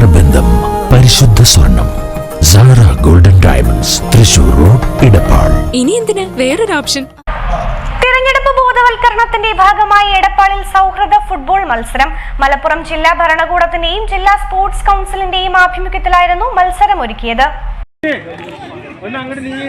നേത്രബന്ധം പരിശുദ്ധ സ്വർണം. Sara golden diamonds Thrissur road Edappal. ഇനി എന്തിന്? വേറൊരു ഓപ്ഷൻ തിരഞ്ഞെടുപ്പ് ബോധവൽക്കരണത്തിന്റെ ഭാഗമായി എടപ്പാളിൽ സൗഹൃദ ഫുട്ബോൾ മത്സരം. മലപ്പുറം ജില്ലാ ഭരണകൂടത്തിന്റെയും ജില്ലാ സ്പോർട്സ് കൗൺസിലിന്റെയും ആഭിമുഖ്യത്തിലായിരുന്നു മത്സരം ഒരുക്കിയത് ഒന്ന് അങ്ങോട്ട് നീങ്ങി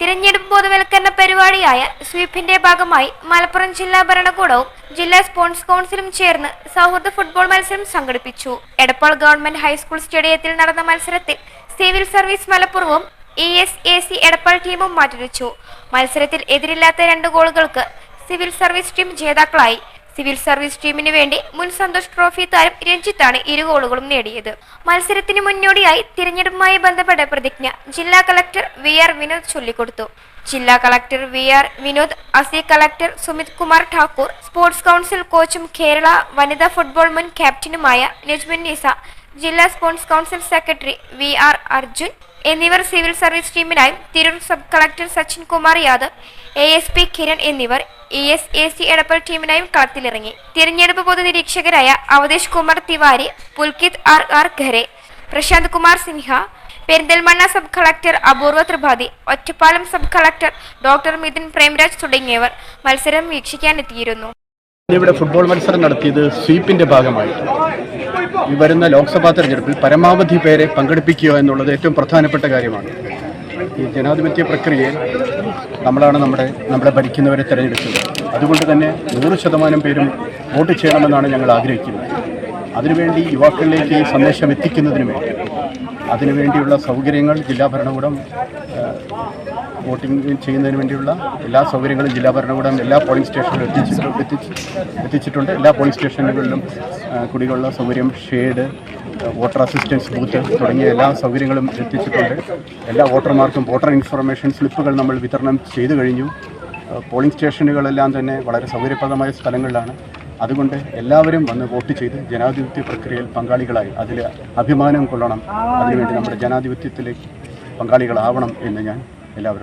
തിരഞ്ഞെടുപ്പ് ബോധവൽക്കരണ പരിപാടിയായ സ്വീപ്പിന്റെ ഭാഗമായി മലപ്പുറം ജില്ലാ ഭരണകൂടവും ജില്ലാ സ്പോർട്സ് കൗൺസിലും ചേർന്ന് സൗഹൃദ ഫുട്ബോൾ മത്സരം സംഘടിപ്പിച്ചു. എടപ്പാൾ ഗവൺമെന്റ് ഹൈസ്കൂൾ സ്റ്റേഡിയത്തിൽ നടന്ന മത്സരത്തിൽ civil service മലപ്പുറവും E S A C Edappal ടീമും മാറ്റുരച്ചു. മത്സരത്തിൽ എതിരില്ലാത്ത രണ്ട് ഗോളുകൾക്ക് സിവിൽ സർവീസ് ടീം ജേതാക്കളായി. സിവിൽ സർവീസ് ടീമിന് വേണ്ടി മുൻ സന്തോഷ് ട്രോഫി താരം രഞ്ജിത്താണ് ഇരു ഗോളുകളും നേടിയത്. മത്സരത്തിന് മുന്നോടിയായി തിരഞ്ഞെടുപ്പുമായി ബന്ധപ്പെട്ട പ്രതിജ്ഞ ജില്ലാ കളക്ടർ വി ആർ വിനോദ് ചൊല്ലിക്കൊടുത്തു. ജില്ലാ കളക്ടർ വി ആർ വിനോദ് അസി collector Sumit Kumar Thakur sports council കോച്ചും Kerala വനിതാ ഫുട്ബോൾ മുൻ ക്യാപ്റ്റനുമായ നജ്മുൻ നിസ ജില്ലാ sports council secretary V R Arjun എന്നിവർ civil service ടീമിനായും Tirur sub collector Sachin Kumar Yadav A S P Kiran എന്നിവർ E S A C Edappal ടീമിനായും കളത്തിലിറങ്ങി. തിരഞ്ഞെടുപ്പ് പൊതുനിരീക്ഷകരായ Avadhesh Kumar Tiwari Pulkit R R Khare Prashant Kumar Sinha Perinthalmanna sub collector Apoorva Tripathi Ottapalam sub collector doctor Mithun Premraj തുടങ്ങിയവർ മത്സരം വീക്ഷിക്കാനെത്തിയിരുന്നു. ഇവിടെ football മത്സരം നടത്തിയത് സ്വീപ്പിന്റെ ഭാഗമായിട്ട് ഈ വരുന്ന ലോക്സഭാ തെരഞ്ഞെടുപ്പിൽ പരമാവധി പേരെ പങ്കെടുപ്പിക്കുക എന്നുള്ളത് ഏറ്റവും പ്രധാനപ്പെട്ട കാര്യമാണ്. ഈ ജനാധിപത്യ പ്രക്രിയയിൽ നമ്മളാണ് നമ്മുടെ നമ്മളെ ഭരിക്കുന്നവരെ തിരഞ്ഞെടുക്കുന്നത് അതുകൊണ്ട് തന്നെ നൂറ് ശതമാനം പേരും വോട്ട് ചെയ്യണമെന്നാണ് ഞങ്ങൾ ആഗ്രഹിക്കുന്നത്. അതിനുവേണ്ടി യുവാക്കളിലേക്ക് ഈ സന്ദേശം എത്തിക്കുന്നതിന് വേണ്ടി അതിനുവേണ്ടിയുള്ള സൗകര്യങ്ങൾ ജില്ലാ ഭരണകൂടം വോട്ടിംഗ് ചെയ്യുന്നതിന് വേണ്ടിയുള്ള എല്ലാ സൗകര്യങ്ങളും ജില്ലാ ഭരണകൂടം എല്ലാ പോളിംഗ് സ്റ്റേഷനിലും എത്തിച്ചിട്ടുണ്ട് എത്തിച്ചിട്ടുണ്ട്. എല്ലാ പോളിംഗ് സ്റ്റേഷനുകളിലും കുടിവെള്ള സൗകര്യം ഷെയ്ഡ് വോട്ടർ അസിസ്റ്റൻസ് ബൂത്ത് തുടങ്ങിയ എല്ലാ സൗകര്യങ്ങളും എത്തിച്ചിട്ടുണ്ട്. എല്ലാ വോട്ടർമാർക്കും വോട്ടർ ഇൻഫർമേഷൻ സ്ലിപ്പുകൾ നമ്മൾ വിതരണം ചെയ്തു കഴിഞ്ഞു. പോളിംഗ് സ്റ്റേഷനുകളെല്ലാം തന്നെ വളരെ സൗകര്യപ്രദമായ സ്ഥലങ്ങളിലാണ്. അതുകൊണ്ട് എല്ലാവരും വന്ന് വോട്ട് ചെയ്ത് ജനാധിപത്യ പ്രക്രിയയിൽ പങ്കാളികളായി അതിൽ അഭിമാനം കൊള്ളണം. അതിനുവേണ്ടി നമ്മുടെ ജനാധിപത്യത്തിലേക്ക് പങ്കാളികളാവണം എന്ന് ഞാൻ എല്ലാവരും